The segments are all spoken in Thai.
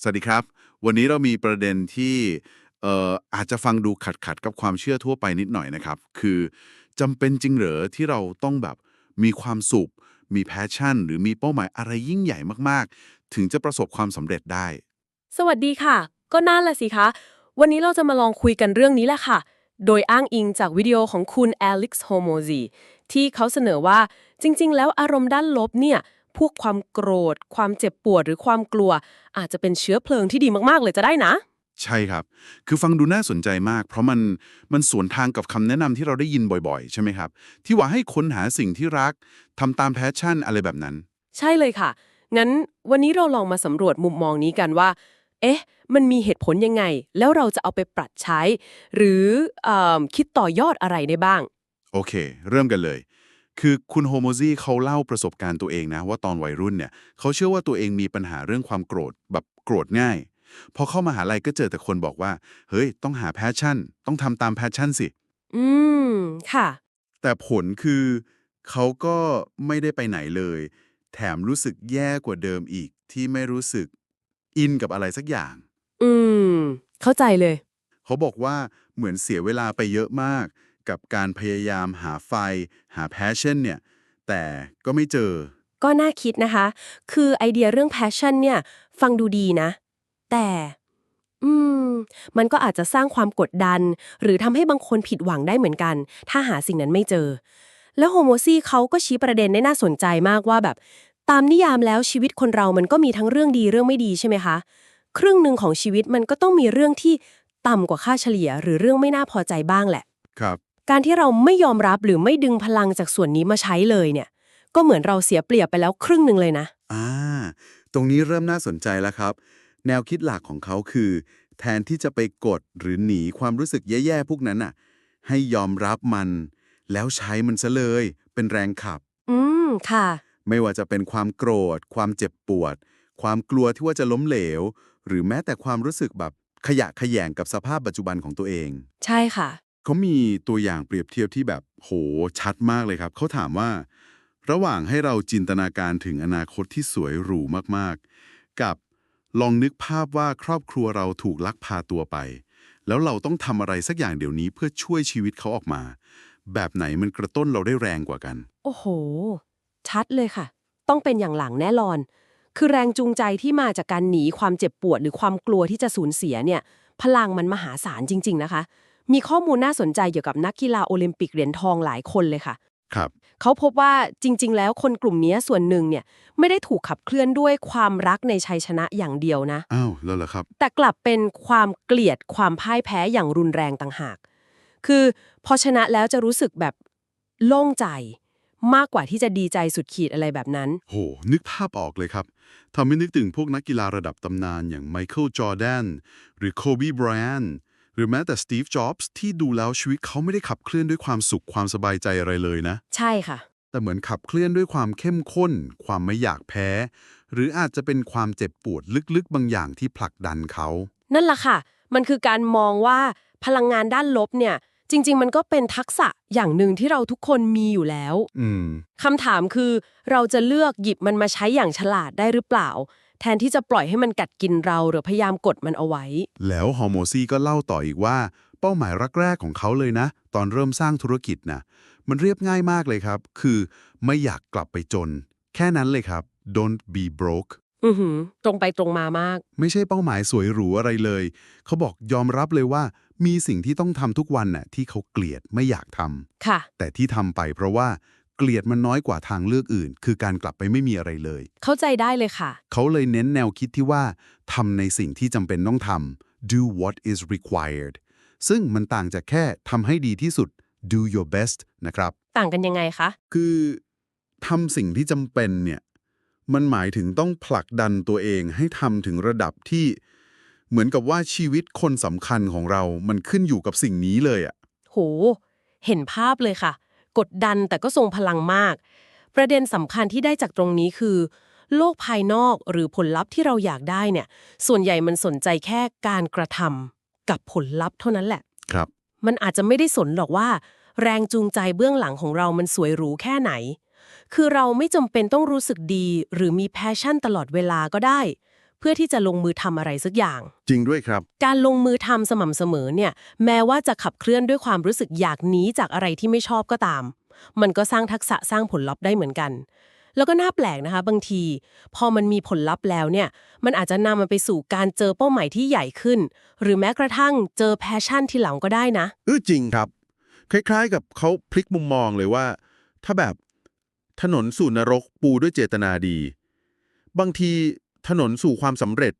สวัสดีครับ วันนี้เรามีประเด็นที่เอ่ออาจจะฟังดูขัดขัดกับความเชื่อทั่วไปนิดหน่อยนะครับ คือจำเป็นจริงเหรอที่เราต้องแบบมีความสุข มีแพชชั่น หรือมีเป้าหมายอะไรยิ่งใหญ่มากๆ ถึงจะประสบความสำเร็จได้ สวัสดีค่ะ ก็น่าละสิคะ วันนี้เราจะมาลองคุยกันเรื่องนี้แหละค่ะ โดยอ้างอิงจากวิดีโอของคุณ Alex Homozy ที่เขาเสนอว่าจริง ๆ แล้วอารมณ์ด้านลบเนี่ย พวกความโกรธ ความเจ็บปวดหรือความกลัว อาจจะเป็นเชื้อเพลิงที่ดีมากๆ เลยจะได้นะ ใช่ครับ คือฟังดูน่าสนใจมาก เพราะมันมันสวนทางกับคำแนะนำที่เราได้ยินบ่อยๆ ใช่ไหมครับ ที่ว่าให้ค้นหาสิ่งที่รักทำตามแพชชั่นอะไรแบบนั้น ใช่เลยค่ะ งั้นวันนี้เราลองมาสำรวจมุมมองนี้กันว่า เอ๊ะ มันมีเหตุผลยังไง แล้วเราจะเอาไปปรับใช้ หรือเออคิดต่อยอดอะไรได้บ้าง โอเค เริ่มกันเลย คือคุณโฮโมซีเขาเล่าประสบการณ์ตัวเองนะ ว่าตอนวัยรุ่นเนี่ยเขาเชื่อว่าตัวเองมีปัญหาเรื่องความโกรธแบบโกรธง่าย พอเข้ามาหาลัยก็เจอแต่คนบอกว่า เฮ้ย ต้องหาแพชชั่น ต้องทำตามแพชชั่นสิ อืม ค่ะ แต่ผลคือเขาก็ไม่ได้ไปไหนเลย แถมรู้สึกแย่กว่าเดิมอีกที่ไม่รู้สึกอินกับอะไรสักอย่าง อืม เข้าใจเลย เขาบอกว่าเหมือนเสียเวลาไปเยอะมาก กับการพยายามหาไฟ หาแพชชั่นเนี่ย แต่ก็ไม่เจอ ก็น่าคิดนะคะ คือไอเดียเรื่อง passion เนี่ย ฟังดูดีนะ แต่ อืม มันก็อาจจะสร้างความกดดัน หรือทำให้บางคนผิดหวังได้เหมือนกัน ถ้าหาสิ่งนั้นไม่เจอ แล้วโฮโมซี่เขาก็ชี้ประเด็นได้น่าสนใจมากว่าแบบ ตามนิยามแล้วชีวิตคนเรามันก็มีทั้งเรื่องดีเรื่องไม่ดีใช่ไหมคะ ครึ่งหนึ่งของชีวิตมันก็ต้องมีเรื่องที่ต่ำกว่าค่าเฉลี่ยหรือเรื่องไม่น่าพอใจบ้างแหละ ครับ การที่เราไม่ยอมรับหรือไม่ดึงพลังจากส่วนนี้มาใช้เลยเนี่ย ก็เหมือนเราเสียเปรียบไปแล้วครึ่งหนึ่งเลยนะอ่าตรงนี้เริ่มน่าสนใจแล้วครับ แนวคิดหลักของเขาคือ แทนที่จะไปกดหรือหนีความรู้สึกแย่ๆพวกนั้นน่ะ ให้ยอมรับมัน แล้วใช้มันซะเลย เป็นแรงขับ อืมค่ะ ไม่ว่าจะเป็นความโกรธ ความเจ็บปวด ความกลัวที่ว่าจะล้มเหลว หรือแม้แต่ความรู้สึกแบบขยะแขยงกับสภาพปัจจุบันของตัวเอง ใช่ค่ะ เขามีตัวอย่างเปรียบเทียบที่แบบโหชัดมากเลยครับ เขาถามว่า ระหว่างให้เราจินตนาการถึงอนาคตที่สวยหรูมากๆ กับลองนึกภาพว่าครอบครัวเราถูกลักพาตัวไป แล้วเราต้องทำอะไรสักอย่างเดี๋ยวนี้เพื่อช่วยชีวิตเขาออกมา แบบไหนมันกระตุ้นเราได้แรงกว่ากัน โอ้โห ชัดเลยค่ะ ต้องเป็นอย่างหลังแน่นอน คือแรงจูงใจที่มาจากการหนีความเจ็บปวดหรือความกลัวที่จะสูญเสียเนี่ย พลังมันมหาศาลจริง ๆ นะคะ มีข้อมูลน่าสนใจเกี่ยวกับนักกีฬาโอลิมปิกเหรียญทองหลายคนเลยค่ะ ครับ เขาพบว่าจริง ๆ แล้วคนกลุ่มนี้ส่วนหนึ่งเนี่ยไม่ได้ถูกขับเคลื่อนด้วยความรักในชัยชนะอย่างเดียวนะ อ้าว แล้วเหรอครับ แต่กลับเป็นความเกลียดความพ่ายแพ้อย่างรุนแรงต่างหาก คือพอชนะแล้วจะรู้สึกแบบโล่งใจ มากกว่าที่จะดีใจสุดขีดอะไรแบบนั้น โห นึกภาพออกเลยครับ ทำให้นึกถึงพวกนักกีฬาระดับตำนานอย่างไมเคิลจอร์แดนหรือโคบีไบรอัน หรือแม้แต่สตีฟจ็อบส์ที่ดูแล้วชีวิตเขาไม่ได้ขับเคลื่อนด้วยความสุขความสบายใจอะไรเลยนะ ใช่ค่ะ แต่เหมือนขับเคลื่อนด้วยความเข้มข้น ความไม่อยากแพ้ หรืออาจจะเป็นความเจ็บปวดลึกๆ บางอย่างที่ผลักดันเขา นั่นแหละค่ะ มันคือการมองว่าพลังงานด้านลบเนี่ยจริง ๆ มันก็เป็นทักษะอย่างหนึ่งที่เราทุกคนมีอยู่แล้วอืมคำถามคือ เราจะเลือกหยิบมันมาใช้อย่างฉลาดได้หรือเปล่า แทนที่จะปล่อยให้มันกัดกินเราหรือพยายามกดมันเอาไว้ แล้วฮอร์โมซีก็เล่าต่ออีกว่า เป้าหมายแรกๆของเขาเลยนะ ตอนเริ่มสร้างธุรกิจนะมันเรียบง่ายมากเลยครับ คือไม่อยากกลับไปจน แค่นั้นเลยครับ don't be broke อือหือ ตรงไปตรงมามาก ไม่ใช่เป้าหมายสวยหรูอะไรเลย เขาบอกยอมรับเลยว่า มีสิ่งที่ต้องทำทุกวันน่ะที่เขาเกลียดไม่อยากทำค่ะ แต่ที่ทำไปเพราะว่า เกลียดมันน้อยกว่าทางเลือกอื่น คือการกลับไปไม่มีอะไรเลย เข้าใจได้เลยค่ะ เขาเลยเน้นแนวคิดที่ว่าทำในสิ่งที่จำเป็นต้องทำ do what is required ซึ่งมันต่างจากแค่ทำให้ดีที่สุด do your best นะครับ ต่างกันยังไงคะ คือทำสิ่งที่จำเป็นเนี่ย มันหมายถึงต้องผลักดันตัวเองให้ทำถึงระดับที่ เหมือนกับว่าชีวิตคนสำคัญของเรา มันขึ้นอยู่กับสิ่งนี้เลยอะโห เห็นภาพเลยค่ะ กดดันแต่ก็ทรงพลังมาก ประเด็นสำคัญที่ได้จากตรงนี้คือ โลกภายนอกหรือผลลัพธ์ที่เราอยากได้เนี่ย ส่วนใหญ่มันสนใจแค่การกระทำกับผลลัพธ์เท่านั้นแหละ ครับ มันอาจจะไม่ได้สนหรอกว่า แรงจูงใจเบื้องหลังของเรามันสวยหรูแค่ไหน คือเราไม่จำเป็นต้องรู้สึกดี หรือมีแพชชั่นตลอดเวลาก็ได้ เพื่อที่จะลงมือทำอะไรสักอย่าง จริงด้วยครับ การลงมือทำสม่ำเสมอเนี่ย แม้ว่าจะขับเคลื่อนด้วยความรู้สึกอยากหนีจากอะไรที่ไม่ชอบก็ตาม มันก็สร้างทักษะสร้างผลลัพธ์ได้เหมือนกัน แล้วก็น่าแปลกนะคะ บางที พอมันมีผลลัพธ์แล้วเนี่ย มันอาจจะนำมันไปสู่การเจอเป้าหมายที่ใหญ่ขึ้น หรือแม้กระทั่งเจอแพชชั่นที่หลังก็ได้นะ เออจริงครับ คล้ายๆ กับเขาพลิกมุมมองเลยว่า ถ้าแบบถนนสู่นรกปูด้วยเจตนาดี บางที ถนนสู่ความสำเร็จ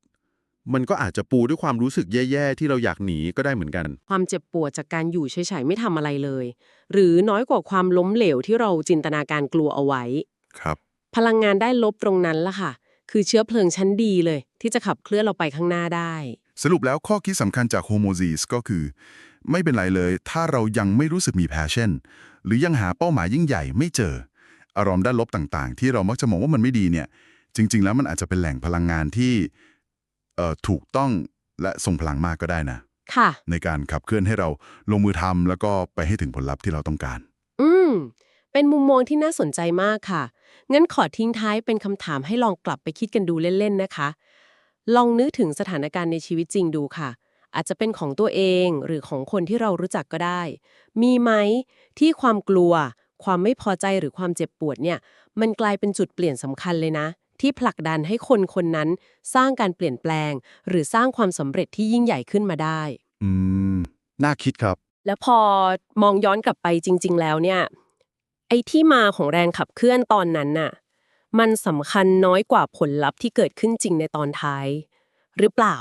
มันก็อาจจะปูด้วยความรู้สึกแย่ๆ ที่เราอยากหนีก็ได้เหมือนกัน ความเจ็บปวดจากการอยู่เฉยๆไม่ทำอะไรเลย หรือน้อยกว่าความล้มเหลวที่เราจินตนาการกลัวเอาไว้ ครับ พลังงานได้ลบตรงนั้นล่ะค่ะ คือเชื้อเพลิงชั้นดีเลย ที่จะขับเคลื่อนเราไปข้างหน้าได้ สรุปแล้วข้อคิดสำคัญจาก Homo z e s ก็คือ ไม่เป็นไรเลย ถ้าเรายังไม่รู้สึกมี passion หรือยังหาเป้าหมายยิ่งใหญ่ไม่เจอ อารมณ์ด้านลบต่างๆ ที่เรามักจะมองว่ามันไม่ดีเนี่ย จริง ๆ แล้วมันอาจจะเป็นแหล่งพลังงานที่เอ่อถูกต้องและทรงพลังมากก็ได้นะค่ะ ในการขับเคลื่อนให้เราลงมือทำแล้วก็ไปให้ถึงผลลัพธ์ที่เราต้องการ อืม เป็นมุมมองที่น่าสนใจมากค่ะ งั้นขอทิ้งท้ายเป็นคำถามให้ลองกลับไปคิดกันดูเล่น ๆ นะคะ ลองนึกถึงสถานการณ์ในชีวิตจริงดูค่ะ อาจจะเป็นของตัวเองหรือของคนที่เรารู้จักก็ได้ มีไหมที่ความกลัว ความไม่พอใจหรือความเจ็บปวดเนี่ย มันกลายเป็นจุดเปลี่ยนสำคัญเลยนะ ที่ผลักดันให้คนคนนั้นสร้างการเปลี่ยนแปลง หรือสร้างความสำเร็จที่ยิ่งใหญ่ขึ้นมาได้ อืม น่าคิดครับ แล้วพอมองย้อนกลับไปจริง ๆ แล้วเนี่ย ไอ้ที่มาของแรงขับเคลื่อนตอนนั้นน่ะ มันสำคัญน้อยกว่าผลลัพธ์ที่เกิดขึ้นจริงในตอนท้าย หรือเปล่า